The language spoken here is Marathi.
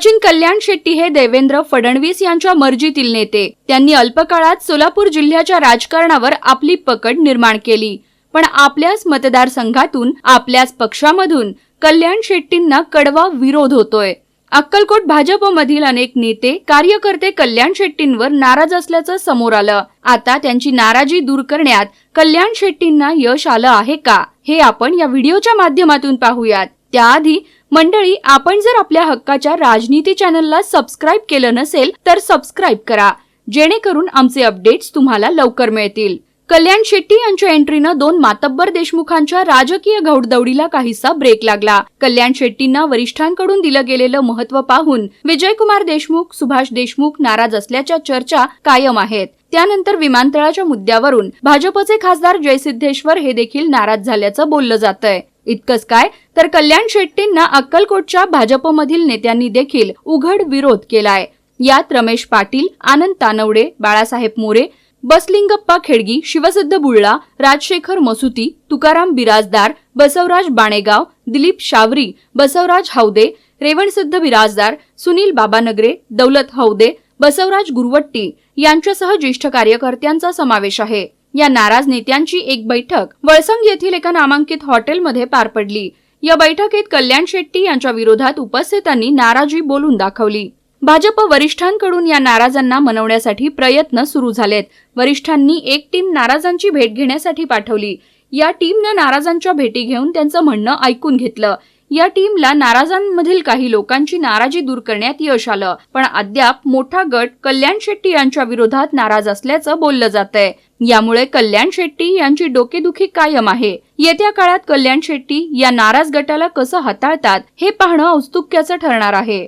सचिन कल्याण शेट्टी हे देवेंद्र फडणवीस यांच्या मर्जीतील नेते. त्यांनी अल्पकाळात सोलापूर जिल्ह्याच्या राजकारणावर आपली पकड निर्माण केली. पण आपल्याच मतदारसंघातून आपल्याच पक्षामधून कल्याण शेट्टींना कडवा विरोध होतोय. अक्कलकोट भाजपमधील अनेक नेते कार्यकर्ते कल्याण शेट्टींवर नाराज असल्याचं समोर आलं. आता त्यांची नाराजी दूर करण्यात कल्याण शेट्टींना यश आलं आहे का? हे आपण या व्हिडिओच्या माध्यमातून पाहूयात. त्याआधी मंडळी आपण जर आपल्या हक्काच्या राजनीती चॅनलला सबस्क्राईब केलं नसेल तर सबस्क्राईब करा. जेणेकरून आमचे अपडेट्स तुम्हाला लवकर मिळतील. कल्याण शेट्टी यांच्या एंट्रीनं दोन मातब्बर देशमुखांच्या राजकीय घौडदौडीला काहीसा ब्रेक लागला. कल्याण शेट्टींना वरिष्ठांकडून दिलं गेलेलं महत्त्व पाहून विजयकुमार देशमुख सुभाष देशमुख नाराज असल्याच्या चर्चा कायम आहेत. त्यानंतर विमानतळाच्या मुद्द्यावरून भाजपचे खासदार जयसिद्धेश्वर हे देखील नाराज झाल्याचं बोललं जात आहे इतकंच काय? तर कल्याण शेट्टींना अक्कलकोटच्या भाजपमधील नेत्यांनी देखील उघड विरोध केलाय. यात रमेश पाटील आनंद तानवडे बाळासाहेब मोरे बसलिंगप्पा खेडगी शिवसिद्ध बुळ्ळा राजशेखर मसुती तुकाराम बिराजदार बसवराज बाणेगाव दिलीप शावरी बसवराज हौदे रेवणसिद्ध बिराजदार सुनील बाबानगरे दौलत हौदे बसवराज गुरवट्टी यांच्यासह ज्येष्ठ कार्यकर्त्यांचा समावेश आहे. या नाराज नेत्यांची एक बैठक वळसंग येथील एका नामांकित हॉटेलमध्ये पार पडली. या बैठकीत कल्याण शेट्टी यांच्या विरोधात उपस्थितांनी नाराजी बोलून दाखवली. भाजप वरिष्ठांकडून या नाराजांना मनवण्यासाठी प्रयत्न सुरू झालेत. वरिष्ठांनी एक टीम नाराजांची भेट घेण्यासाठी पाठवली. या टीमनं नाराजांच्या भेटी घेऊन त्यांचं म्हणणं ऐकून घेतलं. या टीमला नाराजांमधील काही लोकांची नाराजी दूर करण्यात यश आलं. पण अद्याप मोठा गट कल्याण शेट्टी यांच्या विरोधात नाराज असल्याचं बोललं जात आहे यामुळे कल्याण शेट्टी यांची डोकेदुखी कायम आहे. येत्या काळात कल्याण शेट्टी या नाराज गटाला कसं हाताळतात हे पाहणं औत्सुक्याचं ठरणार आहे.